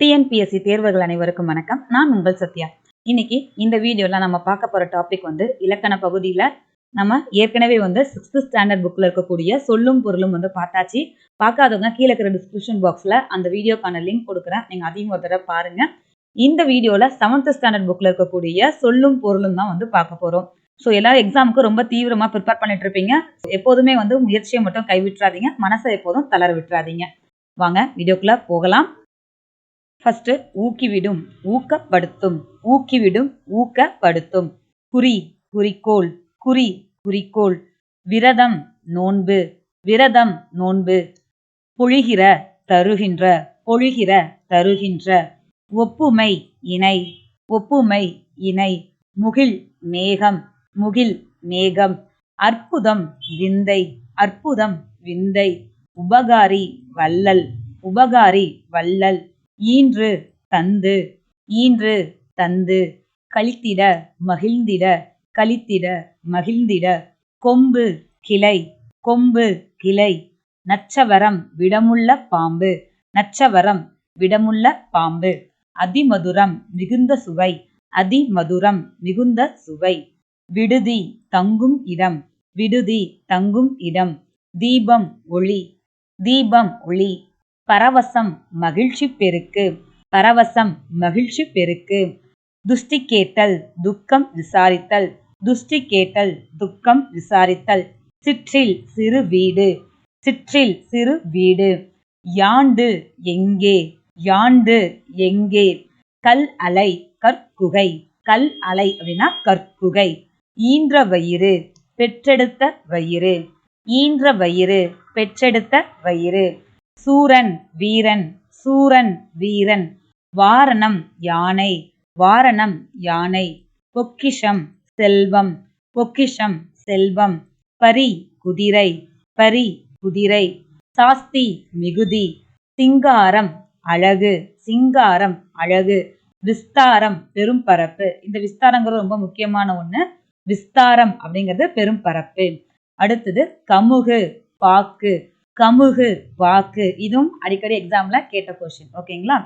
TNPSC தேர்வுகள் அனைவருக்கும் வணக்கம். நான் உங்கள் சத்யா. இன்னைக்கு இந்த வீடியோல நம்ம பார்க்க போற டாபிக் வந்து இலக்கண பகுதியில நம்ம ஏற்கனவே வந்து சிக்ஸ்த் ஸ்டாண்டர்ட் புக்ல இருக்கக்கூடிய சொல்லும் பொருளும் வந்து பார்த்தாச்சு. பார்க்காதவங்க கீழே இருக்கிற டிஸ்கிரிப்ஷன் பாக்ஸ்ல அந்த வீடியோக்கான லிங்க் கொடுக்குறேன். நீங்க அதையும் ஒரு தடவை பாருங்க. இந்த வீடியோல செவன்த் ஸ்டாண்டர்ட் புக்ல இருக்கக்கூடிய சொல்லும் பொருளும் தான் வந்து பார்க்க போறோம். ஸோ எல்லாரும் எக்ஸாமுக்கு ரொம்ப தீவிரமா ப்ரிப்பேர் பண்ணிட்டு இருப்பீங்க. எப்போதுமே வந்து முயற்சியை மட்டும் கைவிட்டுறாதீங்க. மனசை எப்போதும் தளர விட்டுறாதீங்க. வாங்க வீடியோக்குள்ள போகலாம். ஃபர்ஸ்ட் ஊக்கிவிடும் ஊக்கப்படுத்தும். ஊக்கிவிடும் ஊக்கப்படுத்தும். குறி குறிக்கோள். குறி குறிக்கோள். விரதம் நோன்பு. விரதம் நோன்பு. பொழிகிற தருகின்ற. பொழிகிற தருகின்ற. ஒப்புமை இணை. ஒப்புமை இணை. முகில் மேகம். முகில் மேகம். அற்புதம் விந்தை. அற்புதம் விந்தை. உபகாரி வள்ளல். உபகாரி வள்ளல். ஈன்று தந்து ஈன்று தந்து கழித்திட மகிழ்ந்திட கழித்திட மகிழ்ந்திட. கொம்பு கிளை கொம்பு கிளை நச்சவரம் விடமுள்ள பாம்பு நச்சவரம் விடமுள்ள பாம்பு. அதிமதுரம் மிகுந்த சுவை அதிமதுரம் மிகுந்த சுவை. விடுதி தங்கும் இடம் விடுதி தங்கும் இடம். தீபம் ஒளி தீபம் ஒளி. பரவசம் மகிழ்ச்சி பெருக்கு. பரவசம் மகிழ்ச்சி பெருக்கு. துஷ்டி கேட்டல் துக்கம் விசாரித்தல். துஷ்டி கேட்டல் துக்கம் விசாரித்தல். சிற்றில் சிறு வீடு. சிற்றில் சிறு வீடு. யாண்டு எங்கே? யாண்டு எங்கே? கல் அலை கற்குகை. கல் அலை அப்படின்னா கற்குகை. ஈன்ற வயிறு பெற்றெடுத்த வயிறு. ஈன்ற வயிறு பெற்றெடுத்த வயிறு. சூரன் வீரன் சூரன் வீரன். வாரணம் யானை வாரணம் யானை. பொக்கிஷம் செல்வம் பொக்கிஷம் செல்வம். பரி குதிரை பரி குதிரை. சாஸ்தி மிகுதி. சிங்காரம் அழகு சிங்காரம் அழகு. விஸ்தாரம் பெரும் பரப்பு. இந்த விஸ்தாரங்கிறது ரொம்ப முக்கியமான ஒண்ணு. விஸ்தாரம் அப்படிங்கிறது பெரும் பரப்பு. அடுத்தது கமுகு பாக்கு. கமுகு வாக்கு இதுவும் அடிக்கடி எக்ஸாம்ல கேட்ட கொஸ்டின் ஓகேங்களா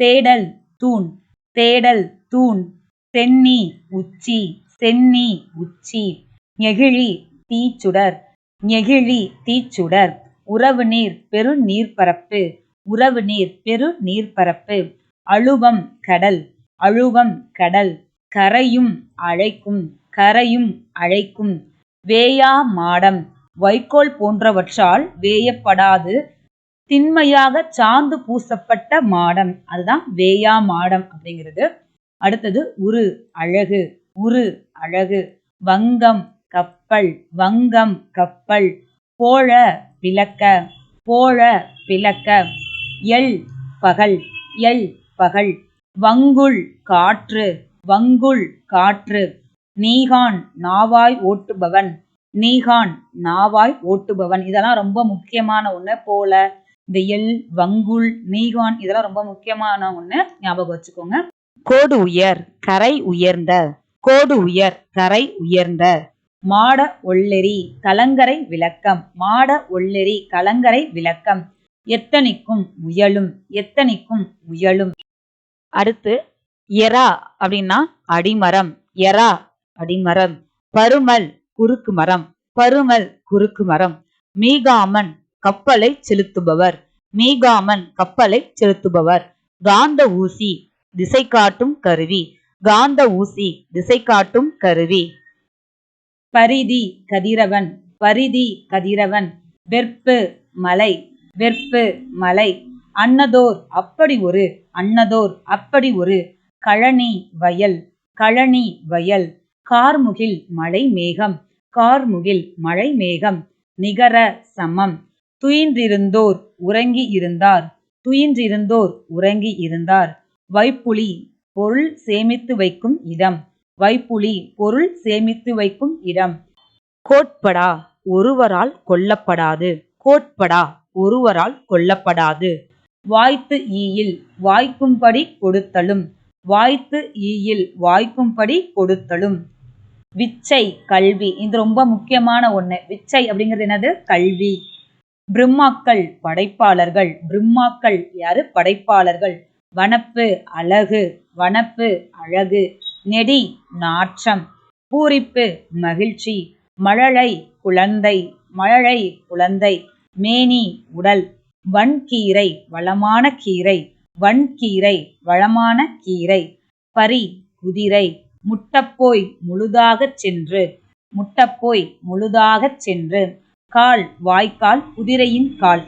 தேடல் தூண். தேடல் தூண். சென்னி உச்சி. சென்னி உச்சி. நெகிழி தீச்சுடர். நெகிழி தீச்சுடர். உறவு நீர் பெரு நீர்ப்பரப்பு உறவு நீர் பெரு நீர்ப்பரப்பு அழுவம் கடல். அழுவம் கடல். கரையும் அழைக்கும். கரையும் அழைக்கும். வேயா மாடம். வைக்கோல் போன்றவற்றால் வேயப்படாது. திண்மையாக சாந்து பூசப்பட்ட மாடம். அதுதான் வேயா மாடம் அப்படிங்கிறது. அடுத்தது உரு அழகு. உரு அழகு. வங்கம் கப்பல். வங்கம் கப்பல். போழ பிளக்க. போழ பிளக்க. எல் பகல். எல் பகல். வங்குள் காற்று. வங்குள் காற்று. நீகான் நாவாய் ஓட்டுபவன். நீகான் நாவாய் ஓட்டுபவன். இதெல்லாம் ரொம்ப முக்கியமான ஒண்ணு. போல இந்த எல் வங்குள் நீகான் இதெல்லாம் ரொம்ப முக்கியமான ஒண்ணு. ஞாபகம் வச்சுக்கோங்க. கோடு உயர் கரை உயர்ந்த. கோடு உயர் கரை உயர்ந்த. மாட ஒள்ளெரி கலங்கரை விளக்கம். மாட ஒள்ளெரி கலங்கரை விளக்கம். எத்தனைக்கும் முயலும் எத்தனைக்கும் முயலும். அடுத்து எரா அப்படின்னா அடிமரம். எரா அடிமரம். பருமல் குறுக்கு மரம் பருமல் குறுக்கு மரம் மீகாமன் கப்பலை செலுத்துபவர் மீகாமன் கப்பலை செலுத்துபவர். காந்த ஊசி திசை காட்டும் கருவி காந்த ஊசி திசை காட்டும் கருவி. பரிதி கதிரவன் பரிதி கதிரவன். வெற்பு மலை வெற்பு மலை. அன்னதோர் அப்படி ஒரு அன்னதோர் அப்படி ஒரு. கழனி வயல் கழனி வயல். கார்முகில் மழை மேகம் கார்முகில் மழை மேகம் நிகர சமம். துயின்றிருந்தோர் உறங்கி இருந்தார் துயின்றிருந்தோர் உறங்கி இருந்தார் வைப்புலி பொருள் சேமித்து வைக்கும் இடம் வைப்புலி பொருள் சேமித்து வைக்கும் இடம். கோட்படா ஒருவரால் கொல்லப்படாது கோட்படா ஒருவரால் கொல்லப்படாது. வாய்த்து ஈயில் வாய்க்கும்படி கொடுத்தலும் வாய்த்து ஈயில் வாய்க்கும்படி கொடுத்தலும். விச்சை கல்வி. இது ரொம்ப முக்கியமான ஒன்று விச்சை அப்படிங்கிறது என்னது? கல்வி. பிரம்மாக்கள் படைப்பாளர்கள். பிரம்மாக்கள் யாரு? படைப்பாளர்கள். வனப்பு அழகு. வனப்பு அழகு. நெடி நாற்றம். பூரிப்பு மகிழ்ச்சி. மழலை குழந்தை. மழலை குழந்தை. மேனி உடல். வன்கீரை வளமான கீரை. வன்கீரை வளமான கீரை. பரி குதிரை. முட்டப்போய் முழுதாகச் சென்று முட்டப்போய் முழுதாகச் சென்று கால் வாய்க்கால் குதிரையின் கால்.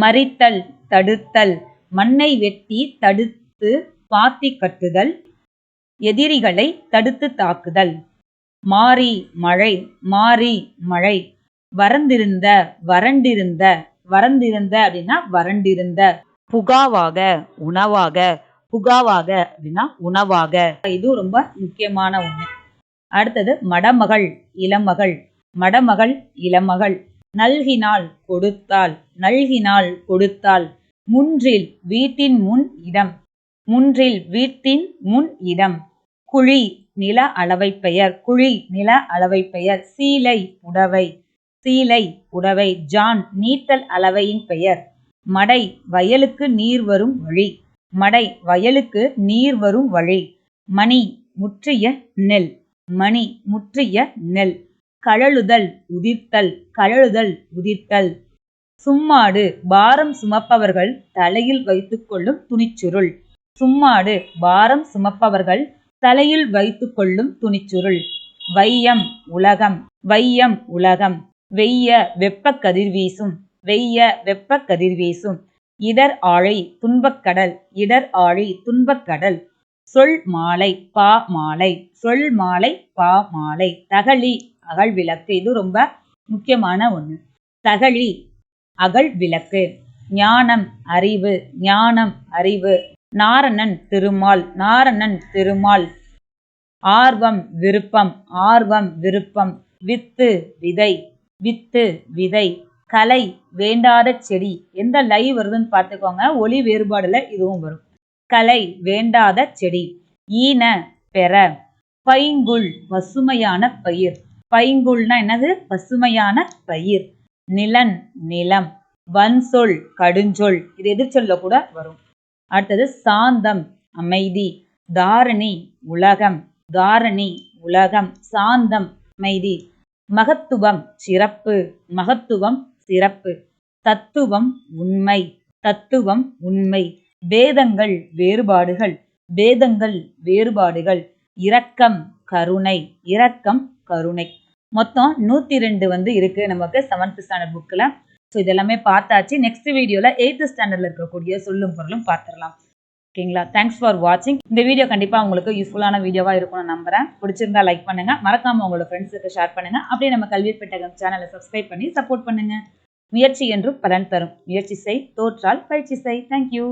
மறித்தல் தடுத்தல் மண்ணை வெட்டி தடுத்து பாத்தி கட்டுதல் எதிரிகளை தடுத்து தாக்குதல். மாறி மழை மாறி மழை. வறந்திருந்த வறண்டிருந்த வறந்திருந்த அப்படின்னா வறண்டிருந்த. புகாவாக உணவாக புகாவாக அப்படின்னா உணவாக. இது ரொம்ப முக்கியமான ஒண்ணு. அடுத்தது மடமகள் இளமகள். மடமகள் இளமகள். நல்கினால் கொடுத்தால் நல்கினால் கொடுத்தால். முன்றில் வீட்டின் முன் இடம். முன்றில் வீட்டின் முன் இடம். குழி நில அளவை பெயர். குழி நில அளவை பெயர். சீலை உடவை சீலை உடவை ஜான் நீட்டல் அளவையின் பெயர். மடை வயலுக்கு நீர் வரும் வழி. மடை வயலுக்கு நீர் வரும் வழி. மணி முற்றிய நெல். மணி முற்றிய நெல். கழலுதல் உதிர்த்தல் கழலுதல் உதிர்த்தல். சும்மாடு பாரம் சுமப்பவர்கள் தலையில் வைத்துக்கொள்ளும் துணிச்சுருள். சும்மாடு பாரம் சுமப்பவர்கள் தலையில் வைத்துக்கொள்ளும் துணிச்சுருள். வையம் உலகம் வையம் உலகம். வெய்ய வெப்ப கதிர்வீசும் வெய்ய வெப்ப கதிர்வீசும் இடர் ஆழை துன்பக்கடல் இடர் ஆழை துன்பக்கடல் சொல் மாலை பா மாலை சொல் மாலை பா மாலை. தகழி அகல் விளக்கு. இது ரொம்ப முக்கியமான ஒன்று தகழி அகல் விளக்கு. ஞானம் அறிவு. ஞானம் அறிவு. நாரணன் திருமால். நாரணன் திருமால். ஆர்வம் விருப்பம். ஆர்வம் விருப்பம். வித்து விதை. வித்து விதை. கலை வேண்டாத செடி. எந்த லை வருதுன்னு பார்த்துக்கோங்க. ஒளி வேறுபாடுல இதுவும் வரும். கலை வேண்டாத செடி. ஈன பெற. பைங்குள் பசுமையான பயிர். பைங்குள்னா என்னது? பசுமையான பயிர். நிலன் நிலம். வன்சொல் கடுஞ்சொல். இது எதிர்ச்சொல்ல கூட வரும். அடுத்தது சாந்தம் அமைதி. தாரணி உலகம். தாரணி உலகம். சாந்தம் அமைதி. மகத்துவம் சிறப்பு. மகத்துவம் சிறப்பு. தத்துவம் உண்மை. தத்துவம் உண்மை. பேதங்கள் வேறுபாடுகள். பேதங்கள் வேறுபாடுகள். இரக்கம் கருணை. இரக்கம் கருணை. மொத்தம் நூற்றி ரெண்டு வந்து இருக்கு நமக்கு செவன்த் ஸ்டாண்டர்ட் புக்கில் ஸோ இதெல்லாமே பார்த்தாச்சு. நெக்ஸ்ட் வீடியோவில் எயித்து ஸ்டாண்டர்டில் இருக்கக்கூடிய சொல்லும் பொருளும் பார்த்துடலாம். ஓகேங்களா? தேங்க்ஸ் ஃபார் வாட்சிங் இந்த வீடியோ கண்டிப்பாக உங்களுக்கு யூஸ்ஃபுல்லான வீடியோவாக இருக்கும்னு நம்புறேன். பிடிச்சிருந்தா லைக் பண்ணுங்க. மறக்காம உங்களோட ஃப்ரெண்ட்ஸுக்கு ஷேர் பண்ணுங்க. அப்படியே நம்ம கல்வி பெட்டகம் சேனலை சப்ஸ்கிரைப் பண்ணி சப்போர்ட் பண்ணுங்க. முயற்சி என்றும் பலன் தரும். முயற்சி செய் தோற்றால் பயிற்சி செய். தேங்க்யூ